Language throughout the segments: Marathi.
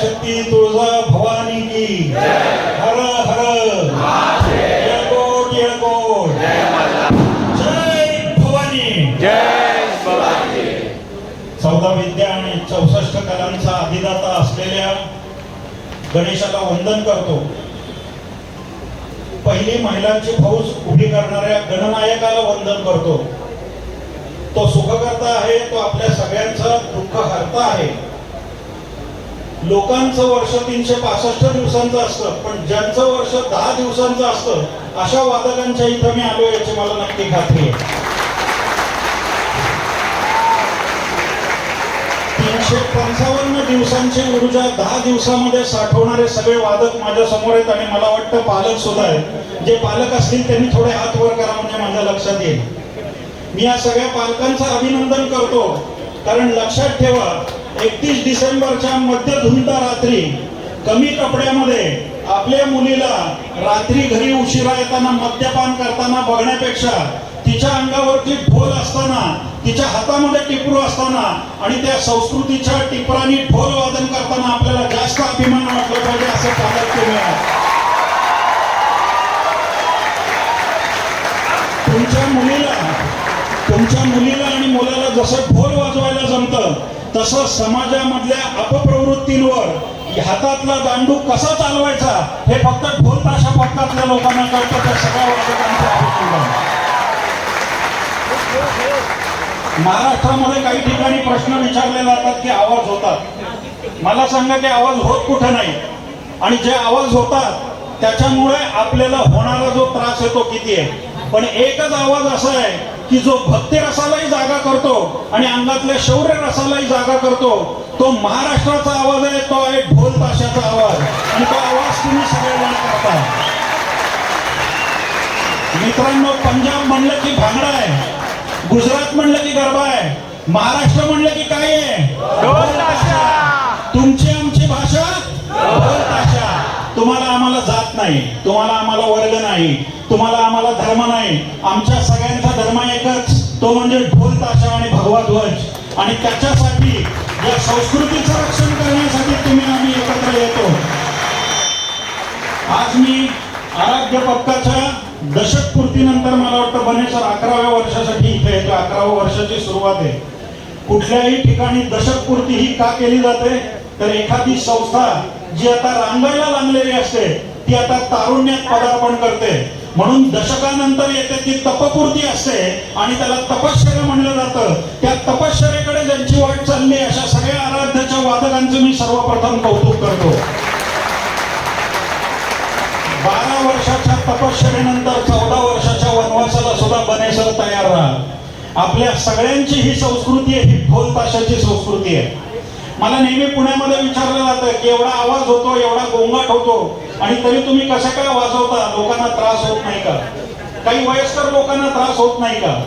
शक्ती तुळजा भवानी की। हर हर। येळकोट येळकोट जय भवानी। चौदा विद्या आणि चौसष्ट कलांचा अधिदाता असलेल्या गणेशाला वंदन करतो। पहिली महिलांची फौज उभी करणाऱ्या गणनायकाला वंदन करतो। तो सुखकर्ता आहे तो आपल्या सगळ्यांचं दुःख हरता आहे। लोकांचं वर्ष तीनशे पासष्ट दिवसांचं असतं पण ज्यांचं वर्ष दहा दिवसांचं असतं अशा वादकांच्या इथं मी आलो याची मला नक्की खात्री आहे. तीनशे पंचावन्न दिवसांची ऊर्जा दहा दिवसामध्ये साठवणारे सगळे वादक माझ्यासमोर आहेत आणि मला वाटतं पालक सुद्धा आहेत. जे पालक असतील त्यांनी थोडे हात वर करा म्हणजे माझ्या लक्षात येईल. मी या सगळ्या पालकांचं अभिनंदन करतो. कारण लक्षात ठेवा एकतीस डिसेंबरच्या मध्यधुंदा रात्री कमी कपड्यामध्ये आपल्या मुलीला रात्री घरी उशिरा येताना मद्यपान करताना बघण्यापेक्षा तिच्या अंगावरती ढोल असताना तिच्या हातामध्ये टिपरू असताना आणि त्या संस्कृतीच्या टिपरानी ढोल वादन करताना आपल्याला जास्त अभिमान वाटलं पाहिजे असं पालक तुम्ही तुमच्या मुलीला आणि मुलाला जसं ढोल वाजवायला जमतं तसं समाजामधल्या अपप्रवृत्तींवर हातातला दांडू कसा चालवायचा हे फक्त ढोल ताशा पक्कातल्या लोकांना कळतं त्या सगळ्या वाचकांच्या महाराष्ट्रामध्ये काही ठिकाणी प्रश्न विचारले जातात की आवाज होतात. मला सांगा की आवाज होत कुठं नाही. आणि जे आवाज होतात त्याच्यामुळे आपल्याला होणारा जो त्रास आहे तो किती आहे. पण एकच आवाज असा आहे की जो भक्ती रसालाही जागा करतो आणि अंगातल्या शौर्य रसालाही जागा करतो तो महाराष्ट्राचा आवाज आहे तो आहे ढोल ताशाचा आवाज. आणि तो आवाज तुम्ही सगळेजण करता मित्रांनो पंजाब म्हणलं की भांगडा आहे गुजरात म्हणलं की गरबा आहे महाराष्ट्र म्हणलं की काय आहे. तुमची आमची भाषा तुम्हाला आम्हाला जात नाही तुम्हाला आम्हाला वर्ग नाही तुम्हाला आम्हाला धर्म नाही. आमच्या सगळ्यांचा धर्म एकच तो म्हणजे ढोल ताशा आणि भगवा ध्वज. आणि त्याच्यासाठी या संस्कृतीचं रक्षण करण्यासाठी तुम्ही आम्ही एकत्र येतो. आज मी आराध्य पक्काच्या दशक पूर्तीनंतर मला वाटतं बनेसर अकराव्या वर्षासाठी इथे येतो अकराव्या वर्षाची सुरुवात आहे. कुठल्याही ठिकाणी दशक पूर्ती ही का केली जाते? तर एखादी संस्था जी आता रांगायला लागलेली असते ती आता तारुण्यात पदार्पण करते. म्हणून दशकानंतर येते ती तपपूर्ती असते आणि त्याला तपश्चर्य म्हणलं जातं. त्या तपश्चर्याकडे ज्यांची वाट चालली अशा सगळ्या आराध्याच्या वादकांचं मी सर्वप्रथम कौतुक करतो. बारा वर्षाच्या तपश्चर्यानंतर चौदा वर्षाच्या वनवासाला सुद्धा बनेसर तयार राहा. आपल्या सगळ्यांची ही संस्कृती आहे ही ढोल ताशाची संस्कृती आहे. मला नेहमी पुण्यामध्ये विचारलं जातं की एवढा आवाज होतो एवढा गोंगाट होतो आणि तरी तुम्ही कसं काय वाजवता? लोकांना त्रास होत नाही का? काही वयस्कर लोकांना त्रास होत नाही का?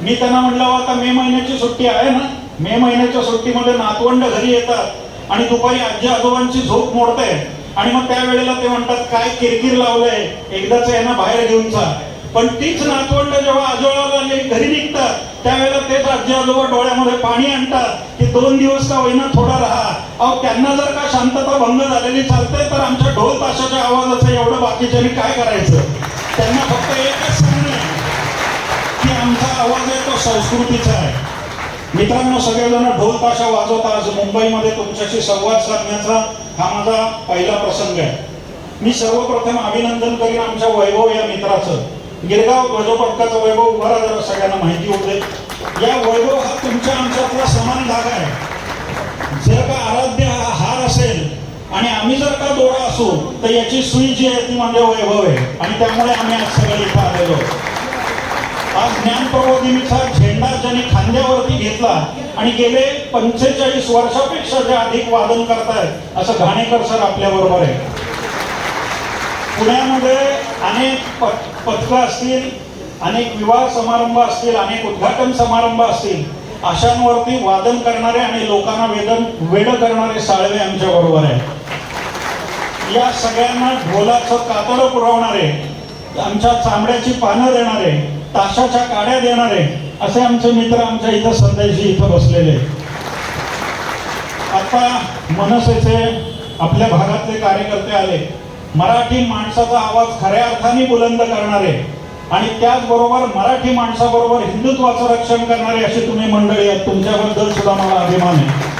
मी त्यांना म्हटलं आता मे महिन्याची सुट्टी आहे ना? मे महिन्याच्या सुट्टीमध्ये नातवंड घरी येतात आणि दुपारी आजी आजोबांची झोप मोडते आणि मग त्यावेळेला ते म्हणतात काय किरकिर लावलंय? एकदाच यांना बाहेर घेऊन जा. पण तीच नातवंड जेव्हा आजोळाला घरी निघतात. त्यावेळेला तेच आजी आजोबा डोळ्यामध्ये पाणी आणतात की दोन दिवस का होईना थोडा राहा. अहो त्यांना जर का शांतता भंग झालेली चालते तर आमच्या ढोल ताशाच्या आवाजाचं एवढं बाकीच्यानी काय करायचं? त्यांना फक्त एकच सांगणं आहे की आमचा आवाज आहे तो संस्कृतीचा आहे. मित्रांनो सगळेजण ढोल ताशा वाजवता आज मुंबईमध्ये तुमच्याशी संवाद साधण्याचा हा माझा पहिला प्रसंग आहे. मी सर्वप्रथम अभिनंदन करीन आमच्या वैभव या मित्राचं. गिरगाव ध्वजपथकाचं वैभव उभा जरा सगळ्यांना माहिती होते. या वैभव हा तुमच्या आमच्यातला समान धागा आहे. जर का आराध्य हा हार असेल आणि आम्ही जर का दोरा असू तर याची सुई जी आहे ती म्हणजे वैभव आहे. आणि त्यामुळे आम्ही आज सगळे इथं आलेलो आज ज्ञानप्रबोधिनीचा झेंडा ज्यांनी खांद्यावरती घेतला आणि गेले पंचेचाळीस वर्षापेक्षा जे अधिक वादन करतायत असं घाणेकर सर आपल्या बरोबर आहे. पुण्यामध्ये अनेक पथकं असतील अनेक विवाह समारंभ असतील अनेक उद्घाटन समारंभ असतील अशांवरती वादन करणारे आणि लोकांना वेदन वेड करणारे साळवे आमच्या बरोबर आहे या सगळ्यांना ढोलाचं कातडं पुरवणारे आमच्या चांबड्याची पानं देणारे ताशाच्या काड्या देणारे असे आमचे मित्र आमच्या इथं संदेशी इथं बसलेले आता मनसेचे आपल्या भागातले कार्यकर्ते आले. मराठी माणसाचा आवाज खऱ्या अर्थाने बुलंद करणारे आणि त्याचबरोबर मराठी माणसाबरोबर हिंदुत्वाचं रक्षण करणारे अशी तुम्ही मंडळी आहेत तुमच्याबद्दल सुद्धा मला अभिमान आहे.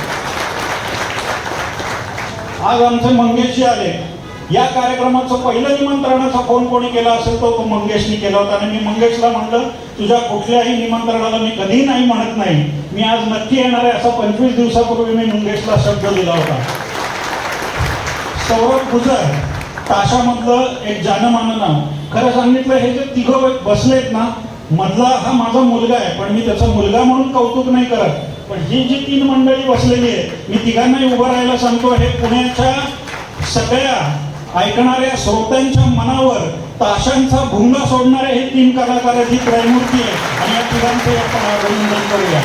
आज आमचे मंगेशजी आले. या कार्यक्रमाचं पहिलं निमंत्रणाचा फोन कोणी केला असेल तो मंगेशनी केला होता. आणि मी मंगेशला म्हणलं तुझ्या कुठल्याही निमंत्रणाला मी कधी नाही म्हणत नाही. मी आज नक्की येणार आहे. असा पंचवीस दिवसापूर्वी मी मंगेशला शब्द दिला होता. सौरभ गुजर ताशामधलं एक जानमान नाव. खरं सांगितलं हे जे तिघं बसलेत ना मधला हा माझा मुलगा आहे पण मी त्याचा मुलगा म्हणून कौतुक नाही करत. पण ही जी तीन मंडळी बसलेली आहे मी तिघांनाही उभं राहायला सांगतो हे पुण्याच्या सगळ्या ऐकणाऱ्या श्रोत्यांच्या मनावर ताशांचा भुंगा सोडणारे हे तीन कलाकाराची त्रयमूर्ती आहे आणि या तिघांचे आपण अभिनंदन करूया.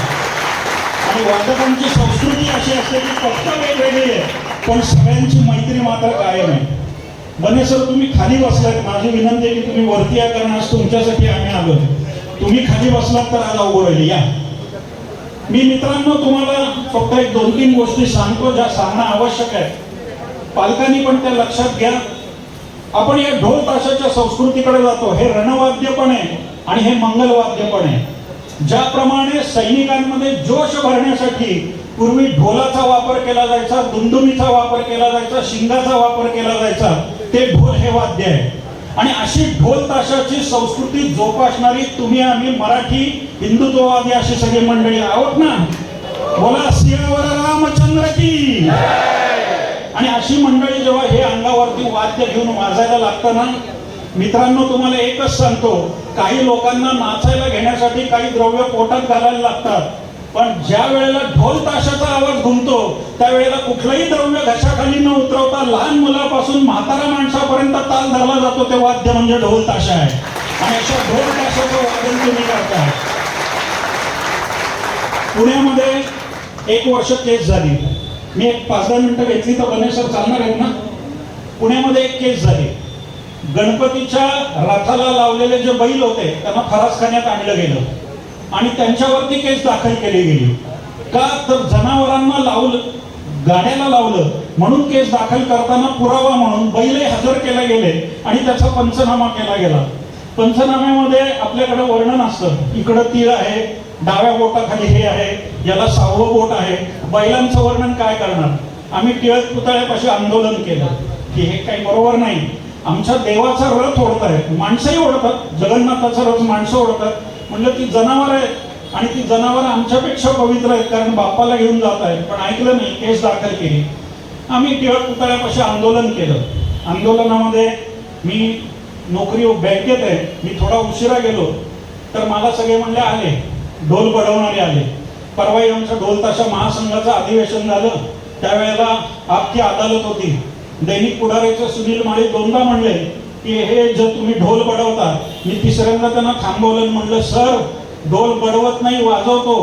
आणि वादकांची संस्कृती अशी असते की फक्त वेगवेगळी आहे पण सगळ्यांची मैत्री मात्र कायम आहे. बने सर तुम्ही खाली बसलात. माझी विनंती आहे की तुम्ही वरती या कारण आज तुमच्यासाठी आम्ही आलो तुम्ही खाली बसलात तर आज अवघड होईल या. मी मित्रांनो तुम्हाला फक्त एक दोन तीन गोष्टी सांगतो ज्या सांगणं आवश्यक आहे. पालकांनी पण त्या लक्षात घ्या. आपण या ढोल ताशाच्या संस्कृतीकडे जातो. हे रणवाद्य पण आहे आणि हे मंगलवाद्य पण आहे. ज्याप्रमाणे सैनिकांमध्ये जोश भरण्यासाठी पूर्वी ढोलाचा वापर केला जायचा दुमदुमीचा वापर केला जायचा शिंगाचा वापर केला जायचा ते ढोल हे वाद्य आहे. आणि अशी ढोल ताशाची संस्कृती जोपासणारी तुम्ही आम्ही मराठी हिंदुत्ववादी अशी सगळी मंडळी आहोत ना? बोला सिंहावर रामचंद्र की. आणि अशी मंडळी जेव्हा हे अंगावरती वाद्य घेऊन वाजायला लागतं ना मित्रांनो तुम्हाला एकच सांगतो काही लोकांना नाचायला घेण्यासाठी काही द्रव्य पोटात घालायला लागतात. पण ज्या वेळेला ढोल ताशाचा आवाज घुमतो त्यावेळेला कुठलंही द्रव्य घशाखाली न उतरवता लहान मुलापासून म्हातारा माणसापर्यंत ताल धरला जातो ते वाद्य म्हणजे ढोल ताशा आहे. आणि अशा ढोल ताशाचं वादन तुम्ही करताय पुण्यामध्ये एक वर्ष केस झाली. मी एक पाच दहा मिनिटं घेतली तर बने सर चालणार आहेत ना? पुण्यामध्ये एक केस झाली. गणपतीच्या रथाला लावलेले जे बैल होते त्यांना फरासखान्यात आणलं गेलं. आणि त्यांच्यावरती केस दाखल केली गेली. का तर जनावरांना लावलं गाड्याला लावलं म्हणून केस दाखल करताना पुरावा म्हणून बैलही हजर केले गेले आणि त्याचा पंचनामा केला गेला. पंचनाम्यामध्ये आपल्याकडे वर्णन असतं इकडं तीळ आहे डाव्या बोटाखाली हे आहे याला सहावं बोट आहे. बैलांचं वर्णन काय करणार? आम्ही टिळक पुतळ्यापाशी आंदोलन केलं. की हे काही बरोबर नाही. आमच्या देवाचा रथ ओढतायत. माणसंही ओढतात. जगन्नाथाचा रथ माणसं ओढतात. म्हणलं ती जनावर आहे आणि ती जनावर आमच्यापेक्षा पवित्र आहेत कारण बाप्पाला घेऊन जात आहेत. पण ऐकलं नाही केस दाखल केली. आम्ही टिळक पुतळ्यापाशी आंदोलन केलं. आंदोलनामध्ये मी नोकरी बँकेत आहे. मी थोडा उशिरा गेलो. तर मला सगळे म्हणले आले. ढोल बडवणारे आले. परवाही आमचं ढोल ताशा महासंघाचं अधिवेशन झालं. त्यावेळेला आपकी अदालत होती. दैनिक पुढाऱ्याचे सुनील माळी दोनदा म्हणले की हे जर तुम्ही ढोल बडवता मी तिसऱ्यांदा त्यांना थांबवलं म्हणलं सर ढोल बडवत नाही वाजवतो.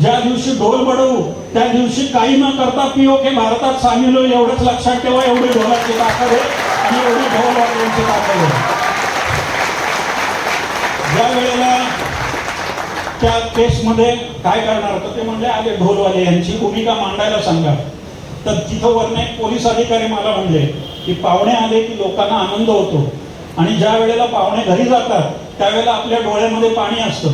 ज्या दिवशी ढोल बडवू त्या दिवशी काही न करता पीओके भारतात सामील होईल एवढंच लक्षात ठेवा एवढी ढोलाची ताकद आहे आणि एवढी ढोल वाजवण्याची ताकद आहे. ज्या वेळेला त्या केसमध्ये काय करणार होतं ते म्हणजे आले ढोलवाले यांची भूमिका मांडायला सांगा. तर तिथं वरने एक पोलीस अधिकारी मला म्हणले की पाहुणे आले की लोकांना आनंद होतो. आणि ज्या वेळेला पाहुणे घरी जातात त्यावेळेला आपल्या डोळ्यामध्ये पाणी असतं.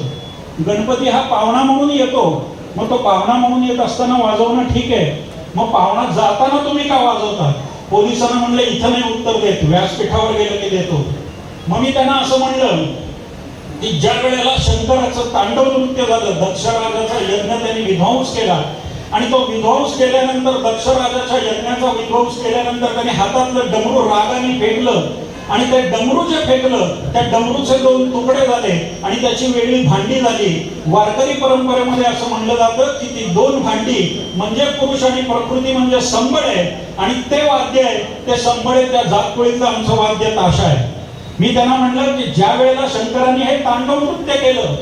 गणपती हा पाहुणा म्हणून येतो. मग तो पाहुणा म्हणून येत असताना वाजवणं ठीक आहे. मग पाहुणा जाताना तुम्ही का वाजवता? पोलिसांना म्हणलं इथं नाही उत्तर देत. व्यासपीठावर गेलं की देतो. मग मी त्यांना असं म्हणलं की ज्या वेळेला शंकराचं तांडव नृत्य झालं दक्षराजाचा यज्ञ त्यांनी विध्वंस केला. आणि तो विध्वंस केल्यानंतर दक्षराजाच्या यज्ञाचा विध्वंस केल्यानंतर त्यांनी हातातलं डमरू रागाने फेडलं. आणि ते डमरू जे फेकलं त्या डमरूचे दोन तुकडे झाले आणि त्याची वेगळी भांडी झाली. वारकरी परंपरेमध्ये असं म्हणलं जातं की ती दोन भांडी म्हणजे पुरुष आणि प्रकृती म्हणजे संबळ आहे. आणि ते वाद्य आहे ते संबळ आहे त्या जातकुळीतलं आमचं वाद्य ताशा आहे. मी त्यांना म्हणलं की ज्या वेळेला शंकरांनी हे तांडव नृत्य केलं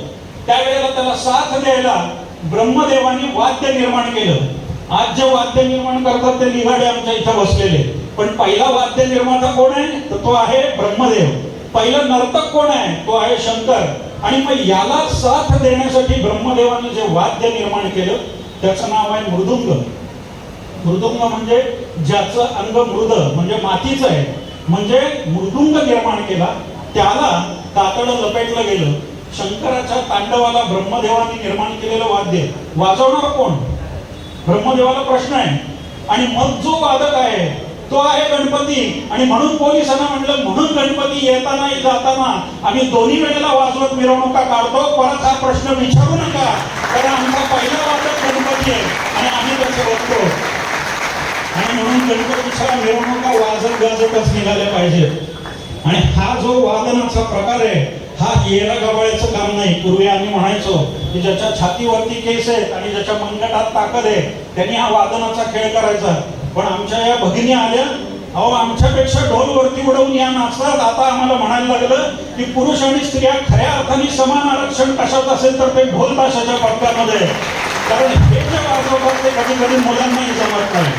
त्यावेळेला त्याला साथ द्यायला ब्रह्मदेवांनी वाद्य निर्माण केलं. आज जे वाद्य निर्माण करतात ते निघाडे आमच्या इथं बसलेले. पण पहिला वाद्य निर्माता कोण आहे? तर तो आहे ब्रह्मदेव. पहिला नर्तक कोण आहे? तो आहे शंकर. आणि मग याला साथ देण्यासाठी ब्रह्मदेवाने जे वाद्य निर्माण केलं त्याचं नाव आहे मृदुंग. मृदुंग म्हणजे ज्याचं अंग मृद म्हणजे मातीचं आहे. म्हणजे मृदुंग निर्माण केला त्याला कातड लपेटलं गेलं. शंकराच्या तांडवाला ब्रह्मदेवाने निर्माण केलेलं वाद्य. वाजवणार कोण? ब्रह्मदेवाला प्रश्न आहे. आणि मग जो वादक आहे तो आहे गणपती. आणि म्हणून पोलिसांना म्हणलं म्हणून गणपती येताना जाताना आम्ही दोन्ही वेळेला वाजवत मिरवणुका काढतो. परत हा प्रश्न विचारू नका. कारण आमचा पहिला वाचक गणपती आहे. आणि आम्ही त्याचं बघतो. आणि म्हणून गणपतीच्या मिरवणुका वाजत गाजतच निघाल्या पाहिजेत आणि हा जो वादनाचा प्रकार आहे हा येडा गबाळ्याचं काम नाही. पूर्वी आम्ही म्हणायचो की ज्याच्या छातीवरती केस आहेत आणि ज्याच्या मनगटात ताकद आहे त्यांनी हा वादनाचा खेळ करायचा. पण आमच्या या भगिनी आल्या अहो आमच्यापेक्षा ढोलवरती उडवून या नाचतात. आता आम्हाला म्हणायला लागलं की पुरुष आणि स्त्रिया खऱ्या अर्थाने समान आरक्षण कशात असेल तर ते ढोल ताशाच्या पटकामध्ये कारण हे जे वाजवतात ते कधी कधी मुलांनाही जमत नाही.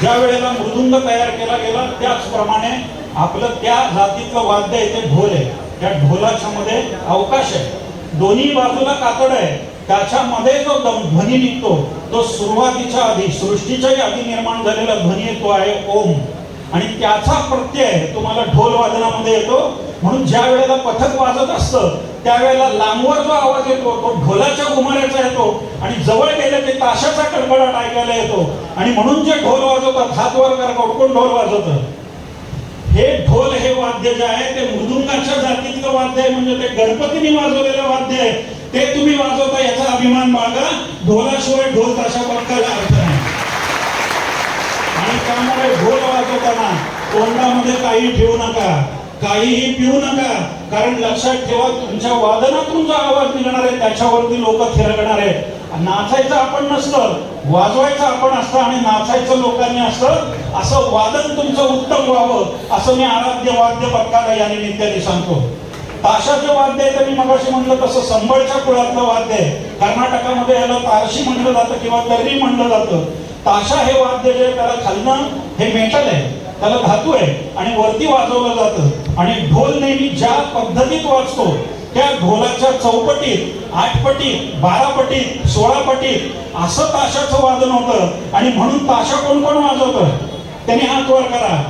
ज्या वेळेला मृदुंग तयार केला गेला त्याचप्रमाणे आपलं त्या जातीतलं वाद्य आहे ते ढोल आहे. त्या ढोलाच्या मध्ये अवकाश आहे. दोन्ही बाजूला कातड आहे. त्याच्यामध्ये जो ध्वनी निघतो तो सुरुवातीच्या आधी सृष्टीच्याही आधी निर्माण झालेला ध्वनी येतो आहे ओम. आणि त्याचा प्रत्यय तुम्हाला ढोल वादनामध्ये येतो. म्हणून ज्या वेळेला पथक वाजत असतं त्यावेळेला लांबवर जो आवाज येतो तो ढोलाच्या घुमाऱ्याचा येतो. आणि जवळ गेले ते ताशाचा कडकडाट ऐकायला येतो. आणि म्हणून जे ढोल वाजवतात हातवर करा कोण ढोल वाजवत हे ढोल हे वाद्य जे आहे ते मृदुंगाच्या जातीतलं वाद्य आहे. म्हणजे ते गणपतीने वाजवलेलं वाद्य आहे. ते तुम्ही वाजवता याचा अभिमान बाळगा. ढोलाशिवाय ढोल ताशा पटकायला अर्थ नाही. आणि त्यामुळे ढोल वाजवताना तोंडामध्ये काही ठेवू नका. काहीही पिऊ नका. कारण लक्षात ठेवा तुमच्या वादनातून जो आवाज निघणार आहे त्याच्यावरती लोक थिरकणार आहे नाचायचं आपण नसतं. वाजवायचं आपण असतं आणि नाचायचं लोकांनी असतं. असं वादन तुमचं उत्तम व्हावं. असं मी आराध्य वाद्य पथकाला या निमित्ताने सांगतो. ताशाचं वाद्य आहे तर मी मगाशी म्हणलं तसं संबळच्या कुळातलं वाद्य आहे कर्नाटकामध्ये याला तारशी म्हणलं जातं किंवा तर्री म्हणलं जातं. ताशा हे वाद्य जे त्याला खालणं हे मेटल आहे त्याला धातू आहे आणि वरती वाजवलं जातं. आणि ढोल नेहमी ज्या पद्धतीत वाजतो त्या ढोलाच्या चौपटीत आठ पटीत बारा पटीत सोळा पटीत असं ताशाचं वादन होतं. आणि म्हणून ताशा कोण कोण वाजवतं? त्यांनी हात वर करा.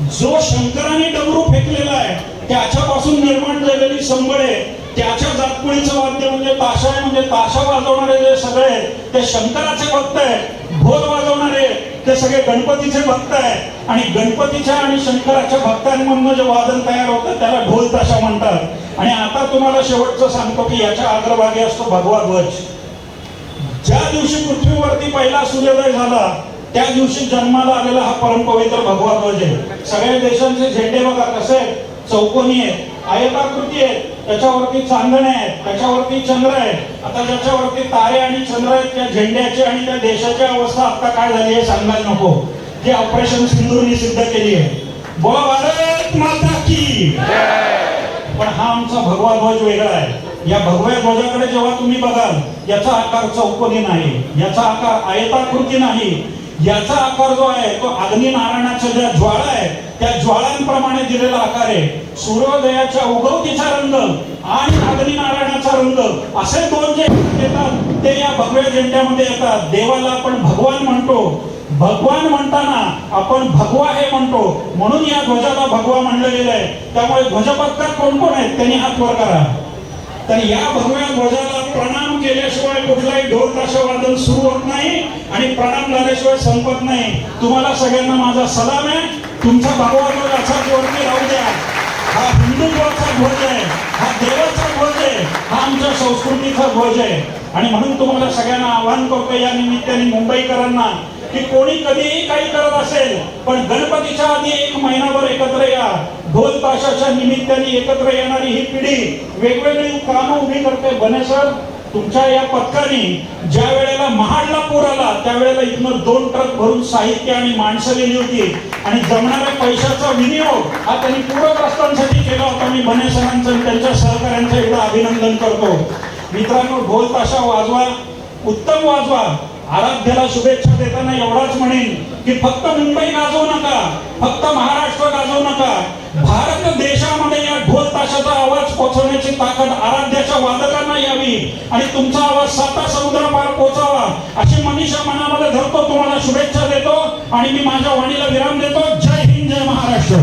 जो शंकराने डमरू फेकलेला आहे त्याच्यापासून निर्माण झालेली संबळे त्याच्या जातकुळीचं वाद्य म्हणजे ताशा आहे म्हणजे ताशा वाजवणारे जे सगळे आहेत, ते शंकराचे भक्त आहेत. ढोल वाजवणारे ते सगळे गणपतीचे भक्त आहेत. आणि गणपतीच्या आणि शंकराच्या भक्तांमधनं जे वादन तयार होतं त्याला ढोल ताशा म्हणतात. आणि आता तुम्हाला शेवटचं सांगतो की याच्या अग्रभागी असतो भगवा ध्वज. ज्या दिवशी पृथ्वीवरती पहिला सूर्योदय झाला त्या दिवशी जन्माला आलेला हा परमपवित्र भगवा ध्वज आहे. सगळ्या देशांचे झेंडे बघा कसे चौकोनी आहेत आयताकृती आहेत त्याच्यावरती चांदणे आहेत त्याच्यावरती चंद्र आहे आता ज्याच्यावरती तारे आणि चंद्र आहेत त्या झेंड्याची आणि त्या देशाची अवस्था आता काय झाली आहे सांगायला नको. जे ऑपरेशन सिंधूरनी सिद्ध केली आहे. बोला भारत माता की. पण हा आमचा भगवा ध्वज वेगळा आहे. या भगव्या ध्वजाकडे जेव्हा तुम्ही बघाल याचा आकार चौकोनी नाही. याचा आकार आयताकृती नाही. याचा आकार जो आहे तो अग्निनारायणाचा ज्या ज्वाळा आहे त्या ज्वाळांप्रमाणे दिलेला आकार आहे. सूर्योदयाच्या उगवतीचा रंग आणि अग्निनारायणाचा रंग असे दोन जे येतात ते या भगव्या झेंड्यामध्ये येतात. देवाला आपण भगवान म्हणतो. भगवान म्हणताना आपण भगवा हे म्हणतो. म्हणून या ध्वजाला भगवा म्हणलं गेलं आहे. त्यामुळे ध्वजपत्कार कोण कोण आहेत? त्यांनी हात वर करा. तर या भगव्या ध्वजाला प्रणाम केल्याशिवाय कुठलाही ढोल ताशा वादन सुरू होत नाही आणि प्रणाम झाल्याशिवाय संपत नाही. तुम्हाला सगळ्यांना माझा सलाम आहे. तुमचा भगवानवर असाच वरती राहू द्या. हा हिंदुत्वाचा ध्वज आहे. हा देवाचा ध्वज आहे. हा आमच्या संस्कृतीचा ध्वज आहे. आणि म्हणून तुम्हाला सगळ्यांना आवाहन करतो या निमित्ताने मुंबईकरांना की कोणी कधीही काही करत असेल पण गणपतीच्या आधी एक महिनाभर एकत्र या. ढोल ताशाच्या निमित्ताने एकत्र येणारी ही पिढी वेगवेगळी कामं उभी करते. बने सर तुमच्या या पथकाने ज्या वेळेला महाडला पूर आला त्यावेळेला इथनं दोन ट्रक भरून साहित्य आणि माणसं गेली होती. आणि जमणाऱ्या पैशाचा विनियोग हा त्यांनी पूरग्रस्तांसाठी केला होता. मी बने सरांचं आणि त्यांच्या सहकाऱ्यांचं एवढं अभिनंदन करतो. मित्रांनो ढोल ताशा वाजवा उत्तम वाजवा. आराध्याला शुभेच्छा देताना एवढाच म्हणेन की फक्त मुंबई गाजवू नका फक्त महाराष्ट्र गाजवू नका. भारत देशामध्ये या ढोल ताशाचा आवाज पोहोचवण्याची ताकद आराध्याच्या वादकांना यावी आणि तुमचा आवाज साता समुद्रापार पोचावा अशी मनीषा मनामध्ये धरतो तुम्हाला शुभेच्छा देतो आणि मी माझ्या वाणीला विराम देतो. जय हिंद जय महाराष्ट्र.